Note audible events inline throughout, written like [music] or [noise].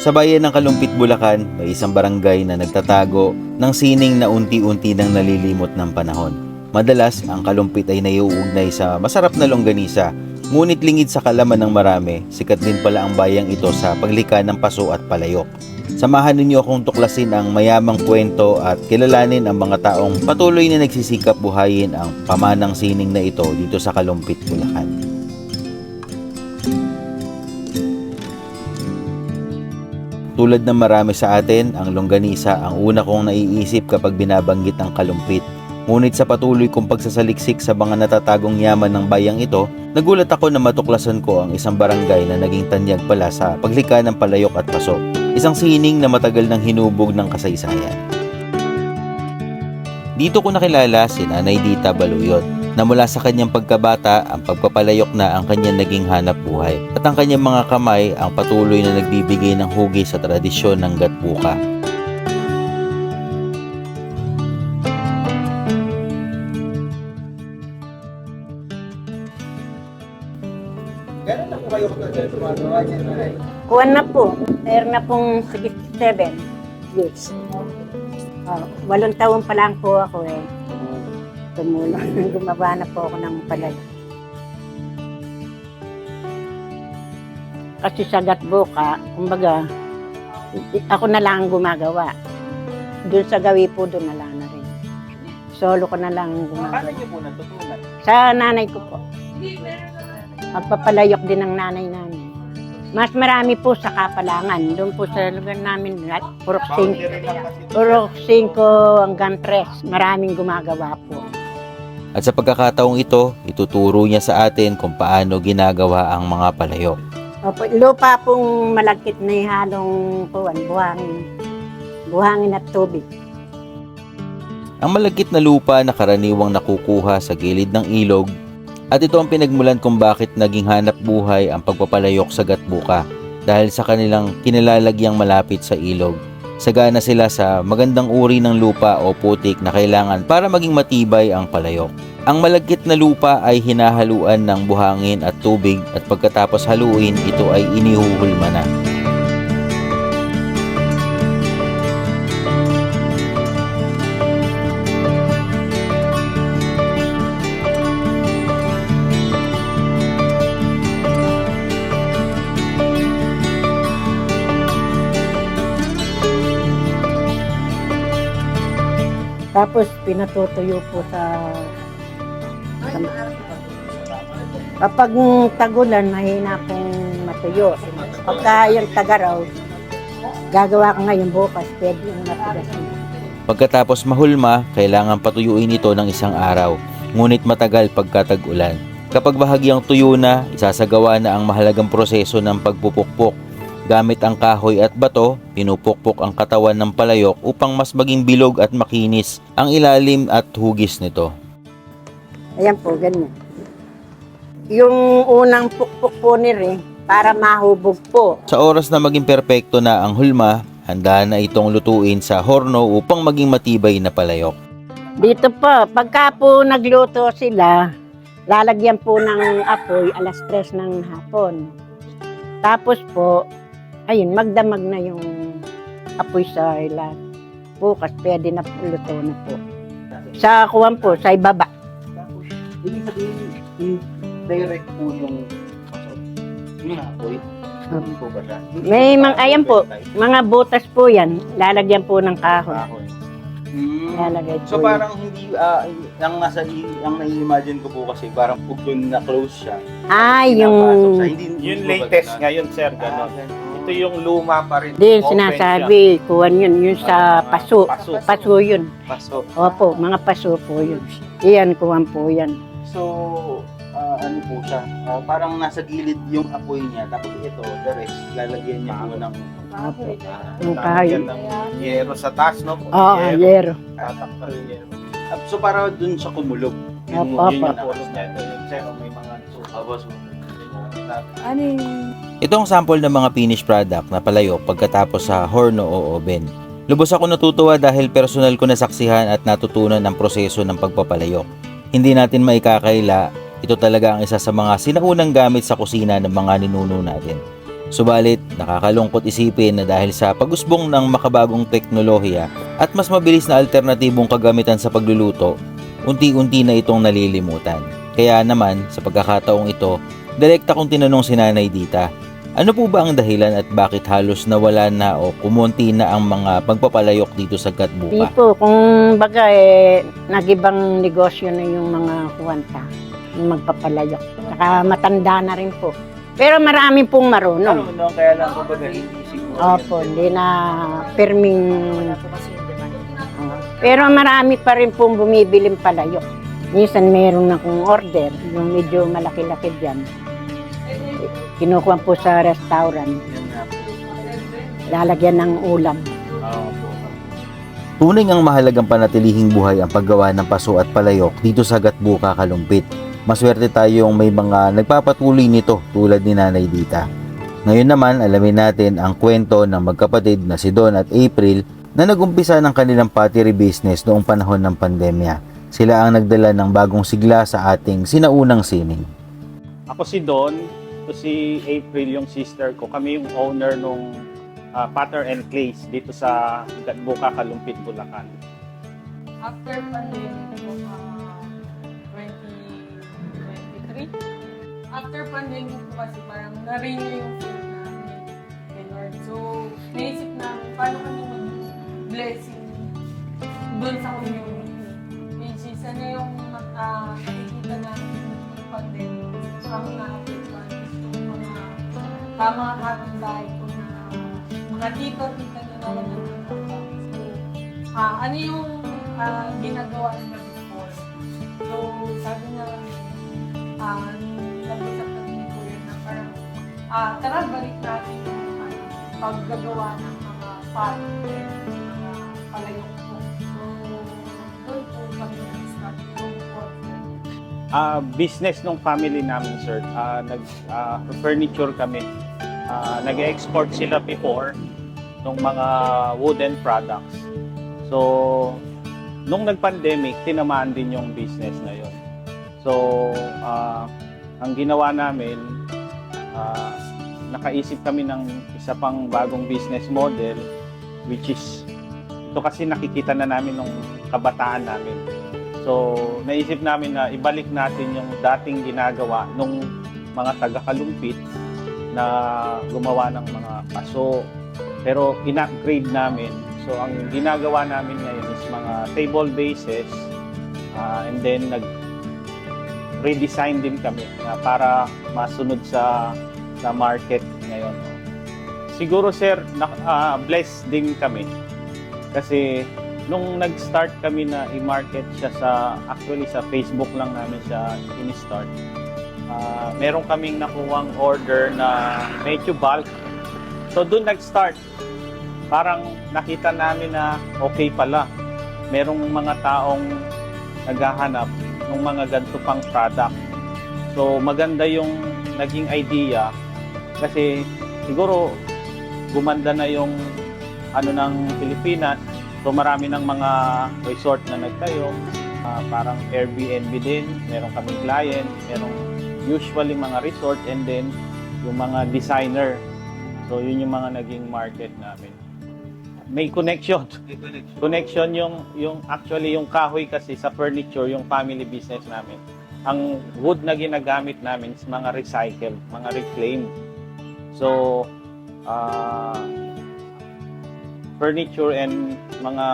Sa bayan ng Kalumpit, Bulacan, may isang barangay na nagtatago ng sining na unti-unti nang nalilimot ng panahon. Madalas, ang kalumpit ay naiuugnay sa masarap na longganisa, ngunit lingid sa kalaman ng marami, sikat din pala ang bayang ito sa paglika ng paso at palayok. Samahan ninyo akong tuklasin ang mayamang kwento at kilalanin ang mga taong patuloy na nagsisikap buhayin ang pamanang sining na ito dito sa Kalumpit, Bulacan. Tulad ng marami sa atin, ang longganisa ang una kong naiisip kapag binabanggit ang kalumpit. Ngunit sa patuloy kong pagsasaliksik sa mga natatagong yaman ng bayang ito, nagulat ako na matuklasan ko ang isang barangay na naging tanyag pala sa paglika ng palayok at paso. Isang sining na matagal nang hinubog ng kasaysayan. Dito ko nakilala si Nanay Dita Baluyot na mula sa kanyang pagkabata ang pagpapalayok na ang kanyang naging hanap buhay at ang kanyang mga kamay ang patuloy na nagbibigay ng hugis sa tradisyon ng gatbuka. Kuwan na po. Meron na pong 67 years. Oh, walong taon pa lang po ako eh. Tumulong. [laughs] Gumawa na po ako ng palay. Kasi sa Gatboka, kumbaga, ako na lang ang gumagawa. Doon sa gawi po, doon na lang na rin. Solo ko na lang ang gumagawa. Paano niyo po natutunan? Sa nanay ko po. Magpapalayok din ng nanay namin. Mas marami po sa Kapalangan. Doon po sa lugar namin, Purok 5. Purok 5 hanggang 3. Maraming gumagawa po. At sa pagkakataong ito, ituturo niya sa atin kung paano ginagawa ang mga palayok. Opo, lupa pong malagkit na halong puwan, buhangin. Buhangin at tubig. Ang malagkit na lupa na karaniwang nakukuha sa gilid ng ilog at ito ang pinagmulan kung bakit naging hanap buhay ang pagpapalayok sa Gatbuka dahil sa kanilang kinalalagyang malapit sa ilog. Sagana sila sa magandang uri ng lupa o putik na kailangan para maging matibay ang palayok. Ang malagkit na lupa ay hinahaluan ng buhangin at tubig at pagkatapos haluin ito ay inihuhulma na. Tapos pinatutuyo po sa... Kapag tagulan, mahina pong matuyo. Pagka yung tagaraw, gagawa ko ngayon bukas, pwede yung matigas. Pagkatapos mahulma, kailangan patuyuin ito ng isang araw, ngunit matagal pagkatag-ulan. Kapag bahagyang tuyo na, isasagawa na ang mahalagang proseso ng pagpupukpok. Gamit ang kahoy at bato, pinupukpok ang katawan ng palayok upang mas maging bilog at makinis ang ilalim at hugis nito. Ayan po, ganyan. Yung unang pukpok po ni Ring, para mahubog po. Sa oras na maging perpekto na ang hulma, handa na itong lutuin sa horno upang maging matibay na palayok. Dito po, pagka po nagluto sila, lalagyan po ng apoy alas 3 ng hapon. Tapos po, ayun, magdamag na yung apoy sa ilan. Bukas, pwede na po, luto na po. Sa kuwan po, sa ibaba. Ibig sabihin, direct po yung yung apoy. Hindi po ba siya? May mga, ayan po, mga butas po yan, lalagyan po ng kahoy. Mm. Lalagay po So yan. parang hindi, ah, ang nasa, ang nai-imagine ko po kasi parang pag doon na-close siya. Ay, pinapasok yung... siya. Hindi, hindi Yung latest ngayon, sir, Ah, gano'n. ganun. Ito yung luma pa rin. Di, Open sinasabi, kuwan yun, yun sa Ah, paso. paso. Paso yun. Paso. Opo, mga paso po yun. Iyan, kuwan po yan. So, ah, ano po siya, ah, parang nasa gilid yung apoy niya, tapos ito, the rest, lalagyan niya po ng Opo. Ah, Yung lalagyan kahoy. ng yero sa taas, no? Oo, Yero. yero. Tatakpan yung yero. Ah, So, para dun sa kumulog. Yun, Opo, yun opo. yung Tapos niya, ito yung sir, may mga Tapos, Ano Ito ang sample ng mga finished product na palayok pagkatapos sa horno o oven. Lubos ako natutuwa dahil personal ko nasaksihan at natutunan ang proseso ng pagpapalayok. Hindi natin maikakaila, ito talaga ang isa sa mga sinaunang gamit sa kusina ng mga ninuno natin. Subalit, nakakalungkot isipin na dahil sa pagusbong ng makabagong teknolohiya at mas mabilis na alternatibong kagamitan sa pagluluto, unti-unti na itong nalilimutan. Kaya naman, sa pagkakataong ito, direkta kong tinanong si Nanay Dita, ano po ba ang dahilan at bakit halos nawala na o kumonti na ang mga pagpapalayok dito sa Di Gatbuka? po, kung baga eh, nagibang negosyo na yung mga kuwanta, yung magpapalayok. Saka matanda na rin po. Pero marami pong marunong. No, kaya lang hindi siguro. Opo, hindi na perming... Pero marami pa rin pong bumibiling palayok. Minsan meron akong order, yung medyo malaki-laki dyan. Kinukuha po sa restaurant, Yan nga po. lalagyan ng ulam. Oo po. Tunay ngang mahalagang panatilihing buhay ang paggawa ng paso at palayok dito sa Gatbuka, Kalumpit. Maswerte tayong may mga nagpapatuloy nito tulad ni Nanay Dita. Ngayon naman, alamin natin ang kwento ng magkapatid na si Don at April na nagumpisa ng kanilang pottery business noong panahon ng pandemya. Sila ang nagdala ng bagong sigla sa ating sinaunang sining. Ako si Don, to si April yung sister ko. Kami yung owner nung ah, Patter and Clays dito sa Gatbuka, Kalumpit, Bulacan. after pandemic ah, 2023. After pandemic po kasi parang na-renew yung faith namin. So, naisip namin, paano kami mag-blessing doon sa community. Which is, ano yung uh, nakikita namin pandemic. Ang mga uh, mga kapitbahay ko na mga tito-tita na naman ng trabaho. So, ah ano yung ah, ginagawa nila before. So, sabi na, ah, nag-usap kami ni Kuya na parang, ah, tara balik natin yung ano, paggagawa ng mga pot and mga palayok po. So, doon po kami nag-start. Ah, business ng family namin, sir. Ah, nag ah, furniture kami. Ah, nag-export sila before ng mga wooden products. So, nung nag-pandemic, tinamaan din yung business na yun. So, ah, ang ginawa namin, ah, nakaisip kami ng isa pang bagong business model which is ito kasi nakikita na namin nung kabataan namin. So, naisip namin na ibalik natin yung dating ginagawa nung mga taga-kalumpit na gumawa ng mga paso. Pero in-upgrade namin. So, ang ginagawa namin ngayon is mga table bases ah, and then nag redesign din kami na para masunod sa sa market ngayon. Siguro sir, na, ah, blessed din kami kasi nung nag-start kami na i-market siya sa actually sa Facebook lang namin siya in-start. Ah, meron kaming nakuwang order na medyo bulk. So doon nag-start. Parang nakita namin na okay pala. Merong mga taong naghahanap ng mga ganito pang product. So maganda yung naging idea kasi siguro gumanda na yung ano ng Pilipinas So marami ng mga resort na nagtayo, ah, parang Airbnb din, meron kaming client, merong usually mga resort and then yung mga designer. So yun yung mga naging market namin. May connection. Connection yung yung actually yung kahoy kasi sa furniture, yung family business namin. Ang wood na ginagamit namin is mga recycled, mga reclaimed. So ah furniture and mga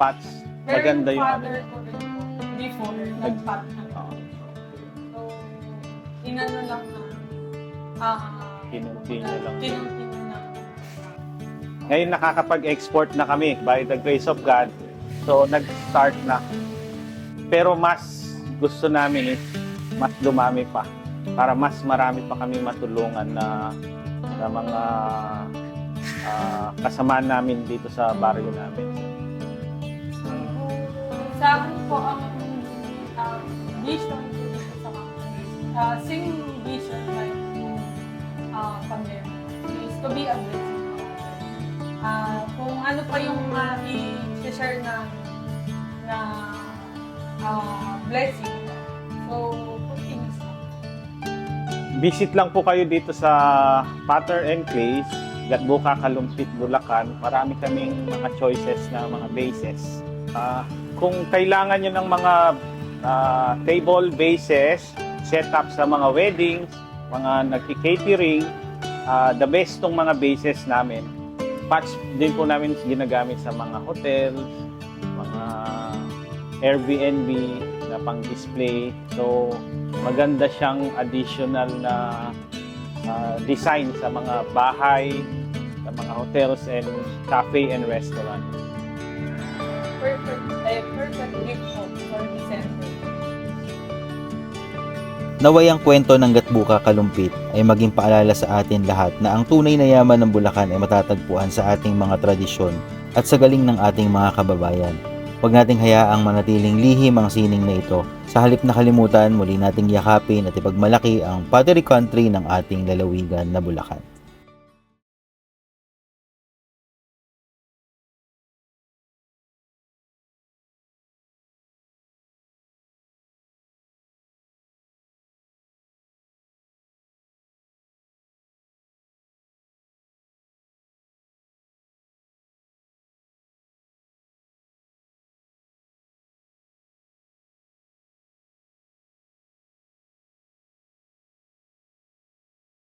pots Pero Maganda yung father ko rin po, before, nag-pot na rin. Oo. So, inano lang na, ah, Kinontinue lang. kinontinue lang. Ngayon nakakapag-export na kami by the grace of God. So nag-start na. Pero mas gusto namin is mas dumami pa para mas marami pa kami matulungan na na mga ah, kasama namin dito sa baryo namin. Sa akin po, ang um, vision sa uh, same vision like uh, pandemic is to be a blessing. Uh, kung ano pa yung uh, i-share na na uh, blessing, so visit lang po kayo dito sa Patter and Clays, Gatbuka, Kalumpit, Bulacan. Marami kaming mga choices na mga bases. Ah, kung kailangan nyo ng mga ah, table bases, setup sa mga weddings, mga nagki-catering, ah, the best tong mga bases namin. Patch din po namin ginagamit sa mga hotels, mga Airbnb na pang-display. So, maganda siyang additional na ah, design sa mga bahay, sa mga hotels and cafe and restaurant. Perfect, eh, perfect gift po for December. Naway ang kwento ng Gatbuka Kalumpit ay maging paalala sa atin lahat na ang tunay na yaman ng Bulacan ay matatagpuan sa ating mga tradisyon at sa galing ng ating mga kababayan. Huwag nating hayaang manatiling lihim ang sining na ito. Sa halip na kalimutan, muli nating yakapin at ipagmalaki ang pottery country ng ating lalawigan na Bulacan.